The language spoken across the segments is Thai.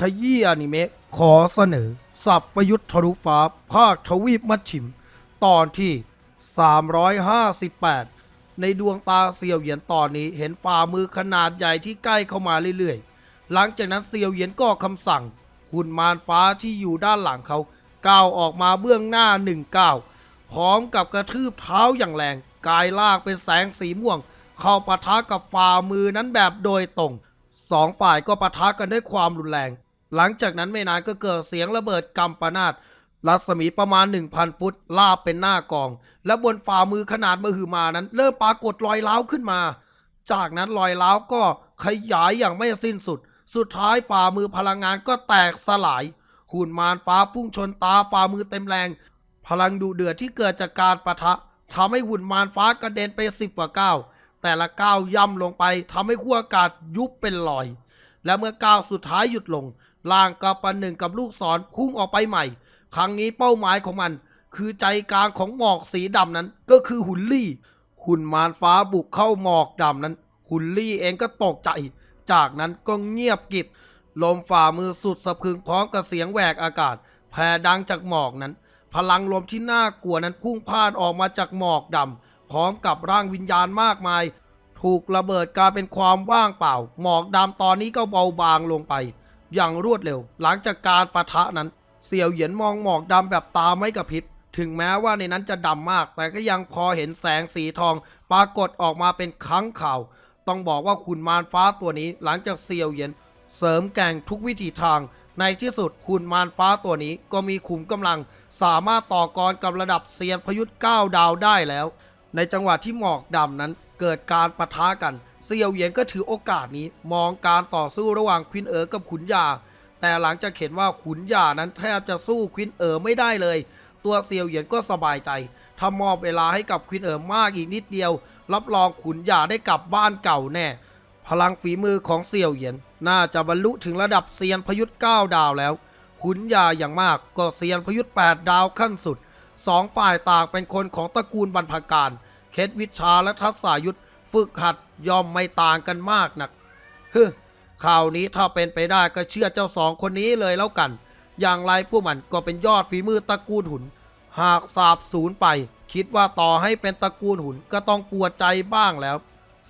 ขยี้อนิเมะขอเสนอ สับประยุทธ์ทะลุฟ้า ภาคทวีปมัดฉิม ตอนที่ 358 ในดวงตาเซียวเหยียนตอนนี้เห็นฝ่ามือขนาดใหญ่ที่ใกล้เข้ามาเรื่อยๆ หลังจากนั้นเซียวเหยียนก็คำสั่งหุ่นมารฟ้าที่อยู่ด้านหลังเขาก้าวออกมาเบื้องหน้าหนึ่งก้าวพร้อมกับกระทืบเท้าอย่างแรง กายลากเป็นแสงสีม่วง เข้าปะทะกับฝ่ามือนั้นแบบโดยตรงสองฝ่ายก็ปะทะกันด้วยความรุนแรง หลังจากนั้นไม่นานก็เกิดเสียงระเบิดกำปนาตรัศมีประมาณ 1,000 ฟุตลาบเป็นหน้ากอง และบนฝ่ามือขนาดมหึมานั้น เริ่มปรากฏรอยร้าวขึ้นมา จากนั้นรอยร้าวก็ขยายอย่างไม่สิ้นสุด สุดท้ายฝ่ามือพลังงานก็แตกสลาย หุ่นมารฟ้าฟุ้งชนตาฝ่ามือเต็มแรง พลังดุเดือดที่เกิดจากการปะทะทำให้หุ่นมารฟ้ากระเด็นไปสิบกว่าก้าวแต่ละก้าวย่ำลงไปทำให้ขั้วอากาศยุบเป็นรอย และเมื่อก้าวสุดท้ายหยุดลง ล่างกับปันหนึ่งกับลูกศรพุ่งออกไปใหม่ ครั้งนี้เป้าหมายของมัน คือใจกลางของหมอกสีดำนั้นก็คือหุ่นลี่ หุ่นมารฟ้าบุกเข้าหมอกดำนั้น หุ่นลี่เองก็ตกใจ จากนั้นก็เงียบกิบ ลมฝ่ามือสุดสะพึงพร้อมกับเสียงแหวกอากาศ แผ่ดังจากหมอกนั้น พลังลมที่น่ากลัวนั้นพุ่งพ่านออกมาจากหมอกดำพร้อมกับร่างวิญญาณมากมาย ถูกระเบิดกลายเป็นความว่างเปล่า หมอกดำตอนนี้ก็เบาบางลงไป อย่างรวดเร็ว หลังจากการปะทะนั้น เสี่ยวเหยียนมองหมอกดำแบบตาไม่กระพริบถึงแม้ว่าในนั้นจะดำมาก แต่ก็ยังพอเห็นแสงสีทอง ปรากฏออกมาเป็นครั้งข่าว ต้องบอกว่าขุนมารฟ้าตัวนี้ หลังจากเซียวเหยียนเสริมแก่งทุกวิถีทาง ในที่สุดขุนมารฟ้าตัวนี้ก็มีขุมกำลัง สามารถต่อกรกับระดับเซียนพยุทธ์9ดาวได้แล้ว ในจังหวะที่หมอกดำนั้นเกิดการปะทะกัน เซียวเหยียนก็ถือโอกาสนี้มองการต่อสู้ระหว่างควินเอ๋อกับขุนยา แต่หลังจากเห็นว่าขุนยานั้นแทบจะสู้ควินเอ๋อไม่ได้เลย ตัวเซียวเหยียนก็สบายใจถ้ามอบเวลาให้กับควินเอ๋อมากอีกนิดเดียว รับรองขุนยาได้กลับบ้านเก่าแน่ พลังฝีมือของเซียวเหยียน น่าจะบรรลุถึงระดับเซียนพยุทธ์9ดาวแล้ว ขุนยาอย่างมากก็เซียนพยุทธ์8ดาวขั้นสุดสองฝ่ายต่างเป็นคนของตระกูลบรรพการเคล็ดวิชาและทักษะยุทธ ฝึกหัดย่อมไม่ต่างกันมากนักฮึข่าวนี้ถ้าเป็นไปได้ก็เชื่อเจ้าสองคนนี้เลยแล้วกัน อย่างไรพวกมันก็เป็นยอดฝีมือตระกูลหุน หากสาบสูญไป คิดว่าต่อให้เป็นตระกูลหุนก็ต้องปวดใจบ้างแล้ว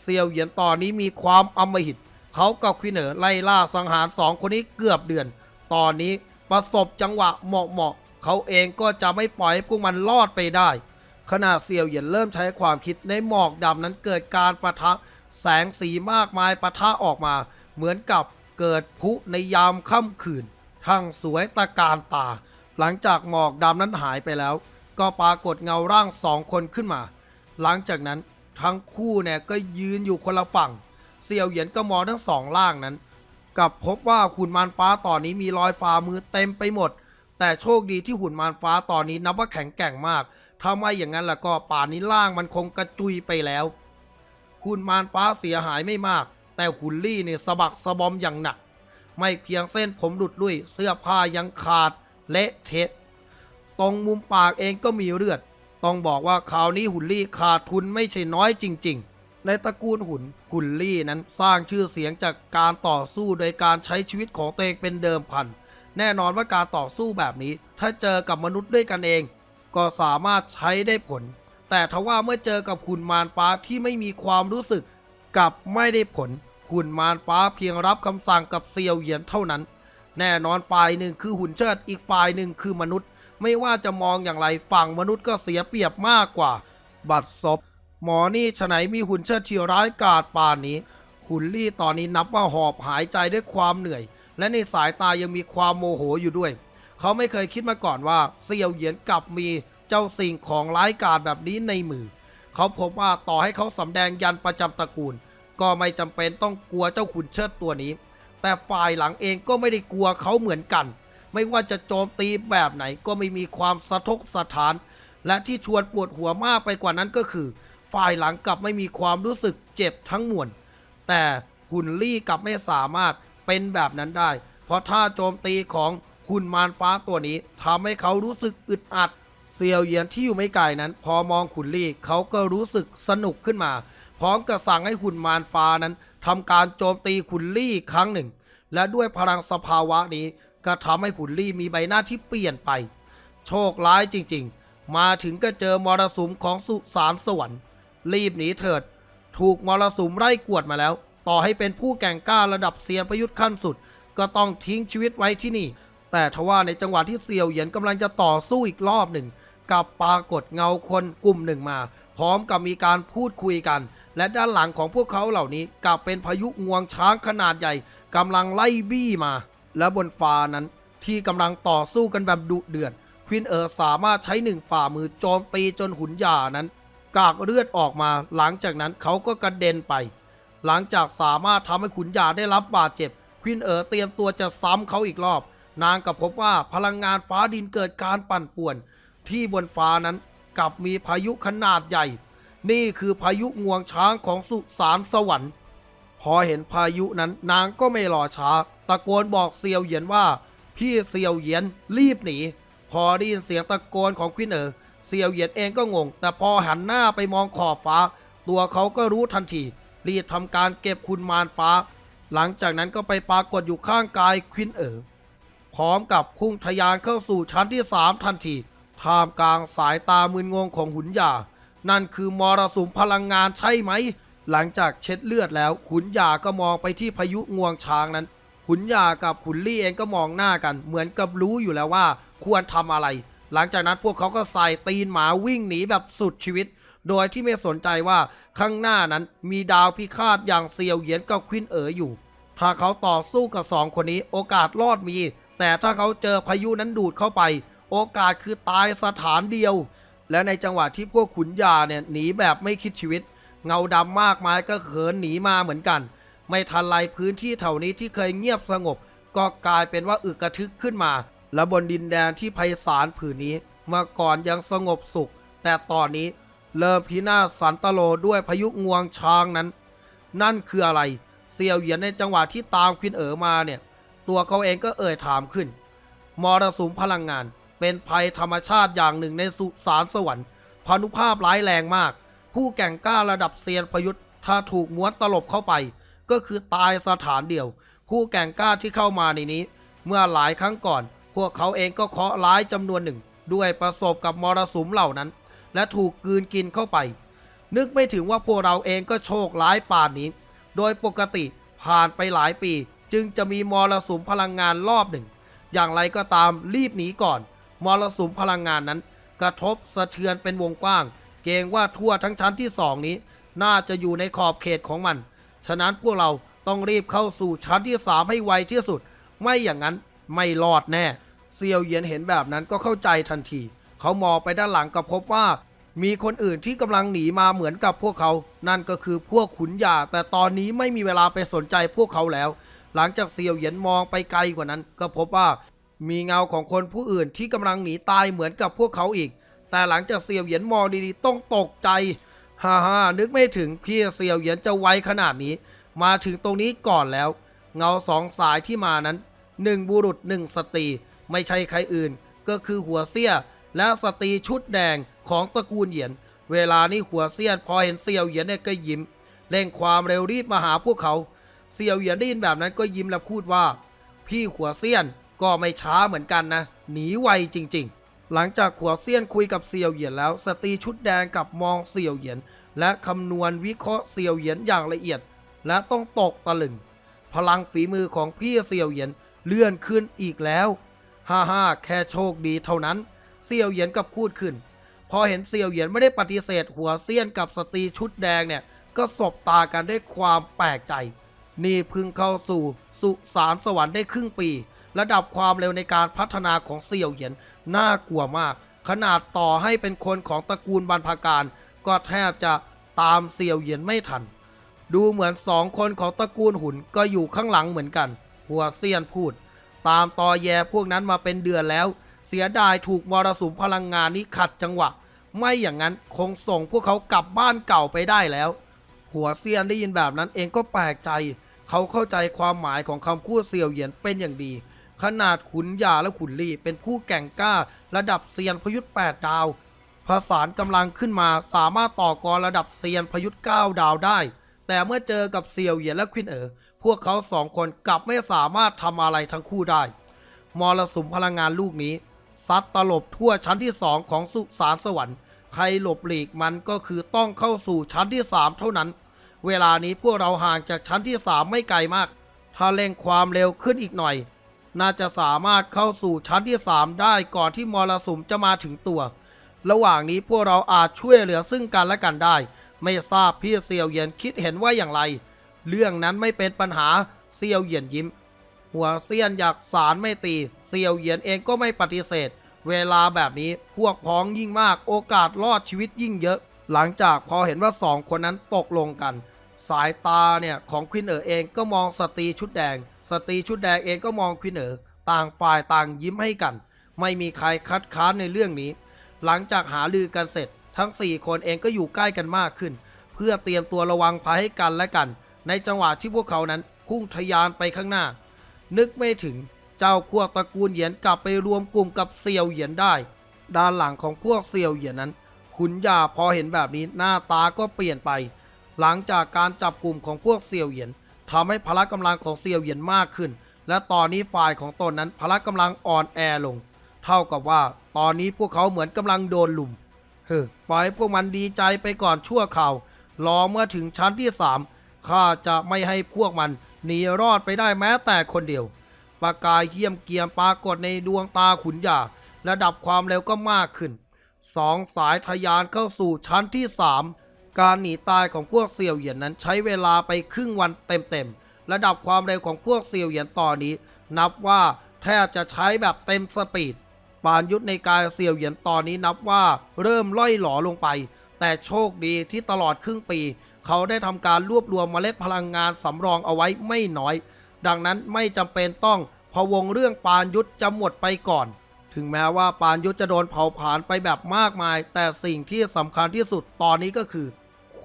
เซียวเหยียนตอนนี้มีความอมหิต เขากับควินเนอไล่ล่าสังหารสองคนนี้เกือบเดือน ตอนนี้ประสบจังหวะเหมาะๆเขาเองก็จะไม่ปล่อยพวกมันรอดไปได้ ขณะเซียวเหยียนเริ่มใช้ความคิดในหมอกดำนั้นเกิดการประทะแสงสีมากมายประทะออกมา เหมือนกับเกิดพุในยามค่ำคืน ทั้งสวยตะการตา หลังจากหมอกดำนั้นหายไปแล้ว ก็ปรากฏเงาร่างสองคนขึ้นมา หลังจากนั้นทั้งคู่เนี่ยก็ยืนอยู่คนละฝั่ง เซียวเหยียนก็มองทั้งสองล่างนั้นกับพบว่าหุ่นมารฟ้าตอนนี้มีรอยฝ่ามือเต็มไปหมด แต่โชคดีที่หุ่นมารฟ้าตอนนี้นับว่าแข็งแกร่งมาก ถ้าไม่อย่างนั้นแล้วก็ป่านนี้ล่างมันคงกระจุยไปแล้ว หุ่นมารฟ้าเสียหายไม่มาก แต่หุ่นลี่เนี่ยสะบักสะบอมอย่างหนัก ไม่เพียงเส้นผมหลุดลุ่ยเสื้อผ้ายังขาดเละเทะตรงมุมปากเองก็มีเลือด ต้องบอกว่าคราวนี้หุ่นลี่ขาดทุนไม่ใช่น้อยจริง ๆ ในตระกูลหุ่นหุ่นลี่นั้นสร้างชื่อเสียงจากการต่อสู้โดยการใช้ชีวิตของตัวเองเป็นเดิมพัน แน่นอนว่าการต่อสู้แบบนี้ ถ้าเจอกับมนุษย์ด้วยกันเอง ก็สามารถใช้ได้ผล แต่ทว่าเมื่อเจอกับหุ่นมารฟ้าที่ไม่มีความรู้สึกกับไม่ได้ผลหุ่นมารฟ้าเพียงรับคำสั่งกับเซียวเหยียนเท่านั้น แน่นอนฝ่ายหนึ่งคือหุ่นเชิดอีกฝ่ายหนึ่งคือมนุษย์ ไม่ว่าจะมองอย่างไรฝั่งมนุษย์ก็เสียเปรียบมากกว่า บัตรศพหมอนี่ฉไหนมีหุ่นเชิดที่ร้ายกาจป่านนี้หุ่นลี่ตอนนี้นับว่าหอบหายใจด้วยความเหนื่อย และในสายตายังมีความโมโหอยู่ด้วย เขาไม่เคยคิดมาก่อนว่าเซียวเหยียนกลับมี เจ้าสิ่งของร้ายกาจแบบนี้ในมือ เขาพบว่าต่อให้เขาสำแดงยันประจำตระกูล ก็ไม่จำเป็นต้องกลัวเจ้าขุนเชิดตัวนี้ แต่ฝ่ายหลังเองก็ไม่ได้กลัวเขาเหมือนกัน ไม่ว่าจะโจมตีแบบไหนก็ไม่มีความสะทกสะท้าน และที่ชวนปวดหัวมากไปกว่านั้นก็คือ ฝ่ายหลังกลับไม่มีความรู้สึกเจ็บทั้งมวลแต่หุ่นลี่กลับไม่สามารถเป็นแบบนั้นได้ เพราะท่าโจมตีของหุ่นมารฟ้าตัวนี้ทำให้เขารู้สึกอึดอัด เซียวเยียนที่อยู่ไม่ไกลนั้น พอมองขุนลี่เขาก็รู้สึกสนุกขึ้นมา พร้อมกับสั่งให้หุ่นมารฟ้านั้นทำการโจมตีขุนลี่ครั้งหนึ่ง และด้วยพลังสภาวะนี้ก็ทำให้ขุนลี่มีใบหน้าที่เปลี่ยนไป โชคร้ายจริงๆ มาถึงก็เจอมรสุมของสุสานสวรรค์ รีบหนีเถิด ถูกมรสุมไล่กวดมาแล้ว ต่อให้เป็นผู้แก่งกล้าระดับเซียนประยุทธ์ขั้นสุด ก็ต้องทิ้งชีวิตไว้ที่นี่ แต่ทว่าในจังหวะที่เซียวเหยียนกำลังจะต่อสู้อีกรอบหนึ่ง กับปรากฏเงาคนกลุ่มหนึ่งมา พร้อมกับมีการพูดคุยกัน และด้านหลังของพวกเขาเหล่านี้กลับเป็นพายุงวงช้างขนาดใหญ่กำลังไล่บี้มา และบนฟ้านั้นที่กำลังต่อสู้กันแบบดุเดือดควินเออร์สามารถใช้หนึ่งฝ่ามือโจมตีจนหุนหยานั้น กากเลือดออกมา หลังจากนั้นเขาก็กระเด็นไป หลังจากสามารถทำให้ขุนหยาได้รับบาดเจ็บควินเอ๋อเตรียมตัวจะซ้ำเขาอีกรอบ นางก็พบว่าพลังงานฟ้าดินเกิดการปั่นป่วน ที่บนฟ้านั้นกลับมีพายุขนาดใหญ่ นี่คือพายุงวงช้างของสุสานสวรรค์ พอเห็นพายุนั้นนางก็ไม่รอช้า ตะโกนบอกเซียวเหยียนว่า พี่เซียวเหยียนรีบหนี พอได้ยินเสียงตะโกนของควินเอ๋อเซียวเหยียนเองก็งง แต่พอหันหน้าไปมองขอบฟ้า ตัวเขาก็รู้ทันที รีบทำการเก็บคุณมารฟ้า หลังจากนั้นก็ไปปรากฏอยู่ข้างกายควินเอ๋อพร้อมกับพุ่งทะยานเข้าสู่ชั้นที่3ทันที ท่ามกลางสายตามึนงงของหุนหยา นั่นคือมรสุมพลังงานใช่ไหม หลังจากเช็ดเลือดแล้ว ขุนหยาก็มองไปที่พายุงวงช้างนั้น ขุนหยากับขุนลี่เองก็มองหน้ากัน เหมือนกับรู้อยู่แล้วว่า ควรทำอะไร หลังจากนั้นพวกเขาก็ใส่ตีนหมาวิ่งหนีแบบสุดชีวิต โดยที่ไม่สนใจว่าข้างหน้านั้นมีดาวพิฆาตอย่างเซียวเหยียนกับควินเอ๋ออยู่ ถ้าเขาต่อสู้กับสองคนนี้โอกาสรอดมี แต่ถ้าเขาเจอพายุนั้นดูดเข้าไป โอกาสคือตายสถานเดียว และในจังหวะที่พวกขุนยาเนี่ยหนีแบบไม่คิดชีวิต เงาดำมากมายก็เขินหนีมาเหมือนกัน ไม่ทันไรพื้นที่แถวนี้ที่เคยเงียบสงบ ก็กลายเป็นว่าอึกระทึกขึ้นมา และบนดินแดนที่ไพศาลผืนนี้ เมื่อก่อนยังสงบสุข แต่ตอนนี้เริ่มพินาศสันตโลด้วยพายุงวงช้างนั้น นั่นคืออะไรเซียวเหยียนในจังหวะที่ตามควินเอ๋อมาเนี่ย ตัวเขาเองก็เอ่ยถามขึ้น มรสุมพลังงาน เป็นภัยธรรมชาติอย่างหนึ่งในสุสานสวรรค์พานุภาพร้ายแรงมาก ผู้แก่งกล้าระดับเซียนพยุทธ์ถ้าถูกม้วนตลบเข้าไป ก็คือตายสถานเดียว ผู้แก่งกล้าที่เข้ามาในนี้ เมื่อหลายครั้งก่อน พวกเขาเองก็เคาะร้ายจำนวนหนึ่ง ด้วยประสบกับมรสุมเหล่านั้น และถูกกืนกินเข้าไป นึกไม่ถึงว่าพวกเราเองก็โชคร้ายป่านนี้ โดยปกติผ่านไปหลายปี จึงจะมีมรสุมพลังงานรอบหนึ่ง อย่างไรก็ตามรีบหนีก่อน มรสุมพลังงานนั้น กระทบสะเทือนเป็นวงกว้าง เกรงว่าทั่วทั้งชั้นที่สองนี้ น่าจะอยู่ในขอบเขตของมัน ฉะนั้นพวกเราต้องรีบเข้าสู่ชั้นที่สามให้ไวที่สุด ไม่อย่างนั้นไม่รอดแน่เซียวเหยียนเห็นแบบนั้นก็เข้าใจทันที เขามองไปด้านหลังก็พบว่า มีคนอื่นที่กำลังหนีมาเหมือนกับพวกเขา นั่นก็คือพวกขุนยาแต่ตอนนี้ไม่มีเวลาไปสนใจพวกเขาแล้ว หลังจากเซียวเหยียนมองไปไกลกว่านั้น ก็พบว่า มีเงาของคนผู้อื่นที่กำลังหนีตายเหมือนกับพวกเขาอีก แต่หลังจากเซียวเหยียนมองดีๆต้องตกใจฮ่าฮ่านึกไม่ถึงพี่เซียวเหยียนจะไวขนาดนี้ มาถึงตรงนี้ก่อนแล้ว เงาสองสายที่มานั้นหนึ่งบุรุษหนึ่งสตรีไม่ใช่ใครอื่น ก็คือหัวเสี้ย และสตรีชุดแดงของตระกูลเหยียน เวลานี้หัวเสี้ยนพอเห็นเซียวเหยียนเนี่ยก็ยิ้มเร่งความเร็วรีบมาหาพวกเขาเซียวเหยียนได้ยินแบบนั้นก็ยิ้มและพูดว่า พี่หัวเซียน ก็ไม่ช้าเหมือนกันนะ หนีไวจริง ๆ หลังจากหัวเซียนคุยกับเซียวเหยียนแล้ว สตรีชุดแดงกับมองเซียวเหยียน และคำนวณวิเคราะห์เซียวเหยียนอย่างละเอียด และต้องตกตะลึง พลังฝีมือของพี่เซียวเหยียนเลื่อนขึ้นอีกแล้วฮ่าฮ่าแค่โชคดีเท่านั้น เซียวเหยียนก็พูดขึ้น พอเห็นเซียวเหยียนไม่ได้ปฏิเสธหัวเซียนกับสตรีชุดแดงเนี่ยก็สบตากันด้วยความแปลกใจ นี่เพึ่งเข้าสู่สุสานสวรรค์ได้ครึ่งปี ระดับความเร็วในการพัฒนาของเซียวเหยียนน่ากลัวมาก ขนาดต่อให้เป็นคนของตระกูลบรรพการ ก็แทบจะตามเซียวเหยียนไม่ทัน ดูเหมือนสองคนของตระกูลหุ่นก็อยู่ข้างหลังเหมือนกัน หัวเซียนพูด ตามตอแยพวกนั้นมาเป็นเดือนแล้ว เสียดายถูกมรสุมพลังงานนี้ขัดจังหวะ ไม่อย่างนั้นคงส่งพวกเขากลับบ้านเก่าไปได้แล้ว หัวเซียนได้ยินแบบนั้นเองก็แปลกใจ เขาเข้าใจความหมายของคำพูดเซียวเหยียนเป็นอย่างดี ขนาดขุนยาและขุนลี่ เป็นผู้แก่งกล้า ระดับเซียนพยุทธ์ 8 ดาว ผสานกำลังขึ้นมาสามารถต่อกรระดับเซียนพยุทธ์ 9 ดาวได้ แต่เมื่อเจอกับเซียวเหยียนและควินเอ๋อพวกเขาสองคนกลับไม่สามารถทำอะไรทั้งคู่ได้ มรสุมพลังงานลูกนี้ซัดตลบทั่วชั้นที่สองของสุสานสวรรค์ ใครหลบหลีกมันก็คือต้องเข้าสู่ชั้นที่สามเท่านั้น เวลานี้พวกเราห่างจากชั้นที่สามไม่ไกลมาก ถ้าเร่งความเร็วขึ้นอีกหน่อย น่าจะสามารถเข้าสู่ชั้นที่ 3 ได้ก่อนที่มรสุมจะมาถึงตัว ระหว่างนี้พวกเราอาจช่วยเหลือซึ่งกันและกันได้ ไม่ทราบพี่เซียวเหยียนคิดเห็นว่าอย่างไร เรื่องนั้นไม่เป็นปัญหาเซียวเหยียนยิ้ม หัวเซียนอยากสารไม่ตีเซียวเหยียนเองก็ไม่ปฏิเสธ เวลาแบบนี้พวกพ้องยิ่งมากโอกาสรอดชีวิตยิ่งเยอะ หลังจากพอเห็นว่าสองคนนั้นตกลงกัน สายตาเนี่ยของควินเอ๋อเองก็มองสตรีชุดแดง สตรีชุดแดงเองก็มองควินเอ๋อต่างฝ่ายต่างยิ้มให้กัน ไม่มีใครคัดค้านในเรื่องนี้ หลังจากหาลือกันเสร็จ ทั้ง 4 คนเองก็อยู่ใกล้กันมากขึ้น เพื่อเตรียมตัวระวังภัยให้กันและกัน ในจังหวะที่พวกเขานั้นพุ่งทะยานไปข้างหน้า นึกไม่ถึงเจ้าพวกตระกูลเหยียนกลับไปรวมกลุ่มกับเซียวเหยียนได้ ด้านหลังของพวกเซียวเหยียนนั้นขุนยาพอเห็นแบบนี้หน้าตาก็เปลี่ยนไป หลังจากการจับกลุ่มของพวกเซียวเหยียน ทำให้พละกำลังของเซียวเหยียนมากขึ้น และตอนนี้ฝ่ายของตนนั้นพละกำลังอ่อนแอลง เท่ากับว่าตอนนี้พวกเขาเหมือนกำลังโดนลุมเฮ้อปล่อยพวกมันดีใจไปก่อนชั่วข่าวรอเมื่อถึงชั้นที่สามข้าจะไม่ให้พวกมันหนีรอดไปได้แม้แต่คนเดียวประกายเยี่ยมเกียมปรากฏในดวงตาขุนยาระดับความเร็วก็มากขึ้นสองสายทะยานเข้าสู่ชั้นที่สาม การหนีตายของพวกเซียวเหยียนนั้นใช้เวลาไปครึ่งวันเต็มๆ ระดับความเร็วของพวกเซียวเหยียนตอนนี้ นับว่าแทบจะใช้แบบเต็มสปีด ปานยุทธในกายเซียวเหยียนตอนนี้นับว่าเริ่มล่อยหลอลงไป แต่โชคดีที่ตลอดครึ่งปี เขาได้ทำการรวบรวมเมล็ดพลังงานสำรองเอาไว้ไม่น้อย ดังนั้นไม่จำเป็นต้องพะวงเรื่องปานยุทธจะหมดไปก่อนถึงแม้ว่าปานยุทธจะโดนเผาผลาญไปแบบมากมาย แต่สิ่งที่สำคัญที่สุดตอนนี้ก็คือ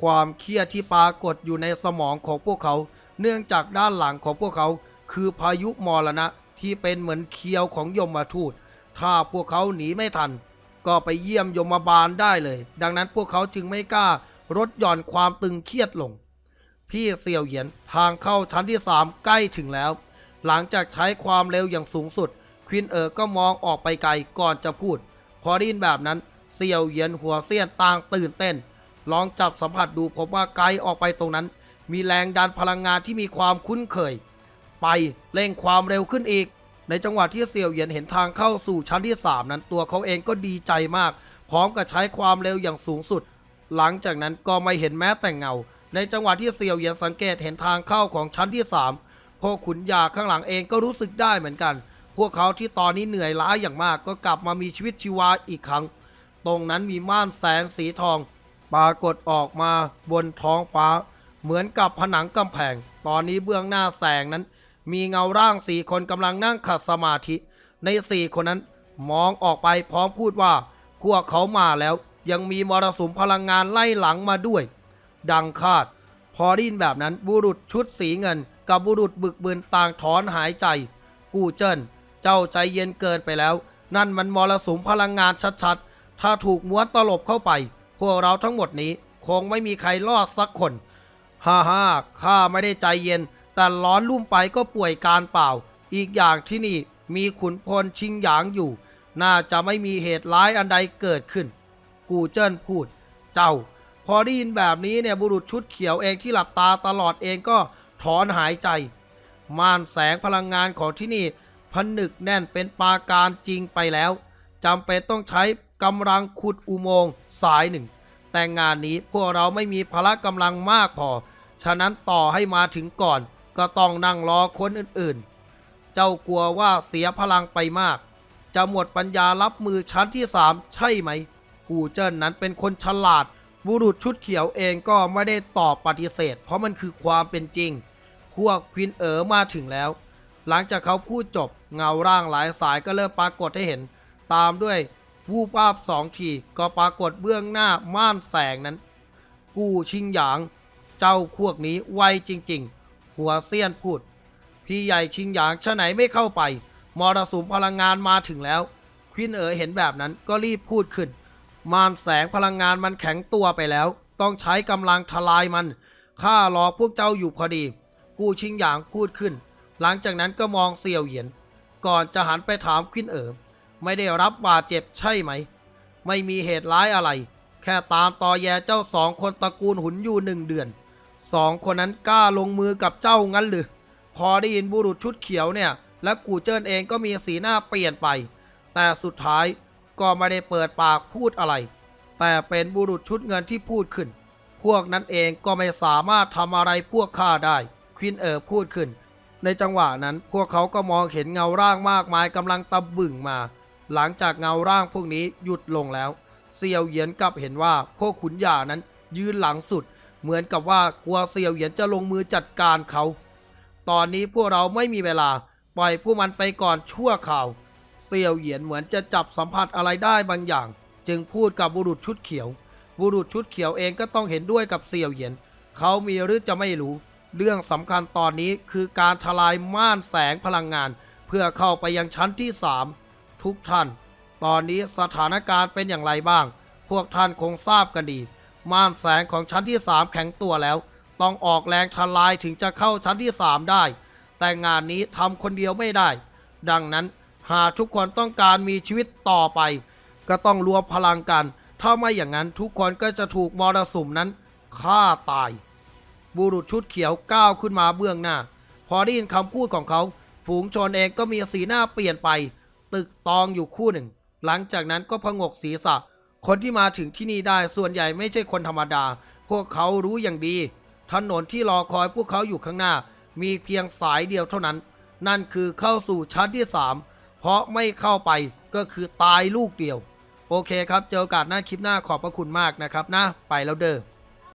ความเครียดที่ปรากฏอยู่ในสมองของพวกเขา เนื่องจากด้านหลังของพวกเขา คือพายุมรณะที่เป็นเหมือนเคียวของยมทูต ถ้าพวกเขาหนีไม่ทัน ก็ไปเยี่ยมยมบาลได้เลย ดังนั้นพวกเขาจึงไม่กล้าลดหย่อนความตึงเครียดลง พี่เซียวเหยียนทางเข้าชั้นที่3ใกล้ถึงแล้ว หลังจากใช้ความเร็วอย่างสูงสุด ควินเอ๋อก็มองออกไปไกลก่อนจะพูด พอได้ยินแบบนั้นเซียวเหยียนหัวเสี้ยนต่างตื่นเต้น ลองจับสัมผัสดูพบว่าไกลออกไปตรงนั้น มีแรงดันพลังงานที่มีความคุ้นเคย ไปเร่งความเร็วขึ้นอีก ในจังหวะที่เซียวเหยียนเห็นทางเข้าสู่ชั้นที่ 3 นั้นตัวเขาเองก็ดีใจมาก พร้อมกับใช้ความเร็วอย่างสูงสุด หลังจากนั้นก็ไม่เห็นแม้แต่เงา ในจังหวะที่เซียวเหยียนสังเกตเห็นทางเข้าของชั้นที่ 3พวกขุนยาข้างหลังเองก็รู้สึกได้เหมือนกัน พวกเขาที่ตอนนี้เหนื่อยล้าอย่างมากก็กลับมามีชีวิตชีวาอีกครั้ง ตรงนั้นมีม่านแสงสีทอง ปรากฏออกมาบนท้องฟ้า เหมือนกับผนังกำแพง ตอนนี้เบื้องหน้าแสงนั้น มีเงาร่างสี่คนกำลังนั่งขัดสมาธิ ในสี่คนนั้นมองออกไปพร้อมพูดว่า พวกเขามาแล้ว ยังมีมรสุมพลังงานไล่หลังมาด้วย ดังคาด พอไดยินแบบนั้นบุรุษชุดสีเงิน กับบุรุษบึกบืนต่างถอนหายใจ กูเจิ้น เจ้าใจเย็นเกินไปแล้ว นั่นมันมรสุมพลังงานชัดๆ ถ้าถูกม้วนตลบเข้าไป พวกเราทั้งหมดนี้คงไม่มีใครรอดสักคน ฮ่าฮ่าข้าไม่ได้ใจเย็น แต่ร้อนลุ่มไปก็ป่วยการเปล่า อีกอย่างที่นี่มีขุนพลชิงหยางอยู่ น่าจะไม่มีเหตุร้ายอันใดเกิดขึ้น กูเจิ้นพูด เจ้า พอได้ยินแบบนี้เนี่ยบุรุษชุดเขียวเองที่หลับตาตลอดเองก็ถอนหายใจ ม่านแสงพลังงานของที่นี่ผนึกแน่นเป็นปาการจริงไปแล้วจำเป็นต้องใช้ กำลังขุดอุโมงค์สายหนึ่ง แต่งานนี้พวกเราไม่มีพละกำลังมากพอ ฉะนั้นต่อให้มาถึงก่อน ก็ต้องนั่งรอคนอื่นๆ เจ้ากลัวว่าเสียพลังไปมาก จะหมดปัญญารับมือชั้นที่สามใช่ไหม กูเจิ้นนั้นเป็นคนฉลาด บุรุษชุดเขียวเองก็ไม่ได้ตอบปฏิเสธ เพราะมันคือความเป็นจริง พวกควินเอ๋อมาถึงแล้ว หลังจากเขาพูดจบเงาร่างหลายสายก็เริ่มปรากฏให้เห็น ตามด้วย วูบวาบสองทีก็ปรากฏเบื้องหน้าม่านแสงนั้น กูชิงหยาง เจ้าพวกนี้ไวจริง ๆ หัวเซียนพูด พี่ใหญ่ชิงหยางชะไหนไม่เข้าไป มรสุมพลังงานมาถึงแล้ว ควินเอ๋อเห็นแบบนั้นก็รีบพูดขึ้น ม่านแสงพลังงานมันแข็งตัวไปแล้ว ต้องใช้กำลังทลายมันข้ารอพวกเจ้าอยู่พอดี กูชิงหยางพูดขึ้น หลังจากนั้นก็มองเซียวเหยียน ก่อนจะหันไปถามควินเอ๋อ ไม่ได้รับบาดเจ็บใช่ไหม ไม่มีเหตุร้ายอะไร แค่ตามตอแยเจ้าสองคนตระกูลหุนอยู่หนึ่งเดือนสองคนนั้นกล้าลงมือกับเจ้างั้นหรือพอได้ยินบุรุษชุดเขียวเนี่ย และกูเจิ้นเองก็มีสีหน้าเปลี่ยนไป แต่สุดท้ายก็ไม่ได้เปิดปากพูดอะไร แต่เป็นบุรุษชุดเงินที่พูดขึ้น พวกนั้นเองก็ไม่สามารถทำอะไรพวกข้าได้ควินเอ๋อพูดขึ้น ในจังหวะนั้นพวกเขาก็มองเห็นเงาร่างมากมายกำลังตะบึ่งมา หลังจากเงาร่างพวกนี้หยุดลงแล้ว เซียวเหยียนกลับเห็นว่าพวกขุนหยานั้น ยืนหลังสุด เหมือนกับว่ากลัวเซียวเหยียนจะลงมือจัดการเขา ตอนนี้พวกเราไม่มีเวลา ปล่อยพวกมันไปก่อนชั่วข่าว เซียวเหยียนเหมือนจะจับสัมผัสอะไรได้บางอย่าง จึงพูดกับบุรุษชุดเขียว บุรุษชุดเขียวเองก็ต้องเห็นด้วยกับเซียวเหยียน เขามีหรือจะไม่รู้ เรื่องสำคัญตอนนี้คือการทลายม่านแสงพลังงาน เพื่อเข้าไปยังชั้นที่3 ทุกท่าน ตอนนี้สถานการณ์เป็นอย่างไรบ้าง พวกท่านคงทราบกันดี ม่านแสงของชั้นที่ 3 แข็งตัวแล้ว ต้องออกแรงทลายถึงจะเข้าชั้นที่ 3 ได้ แต่งานนี้ทำคนเดียวไม่ได้ ดังนั้นหากทุกคนต้องการมีชีวิตต่อไป ก็ต้องรวมพลังกัน ถ้าไม่อย่างนั้นทุกคนก็จะถูกมรสุมนั้นฆ่าตาย บุรุษชุดเขียวก้าวขึ้นมาเบื้องหน้า พอได้ยินคำพูดของเขา ฝูงชนเองก็มีสีหน้าเปลี่ยนไป ตึกตองอยู่คู่หนึ่ง หลังจากนั้นก็พงกศีรษะ คนที่มาถึงที่นี่ได้ส่วนใหญ่ไม่ใช่คนธรรมดา พวกเขารู้อย่างดี ถนนที่รอคอยพวกเขาอยู่ข้างหน้า มีเพียงสายเดียวเท่านั้น นั่นคือเข้าสู่ชั้นที่3เพราะไม่เข้าไปก็คือตายลูกเดียว โอเคครับ เจอโอกาสหน้าคลิปหน้าขอบพระคุณมากนะครับนะ ไปแล้วเด้อ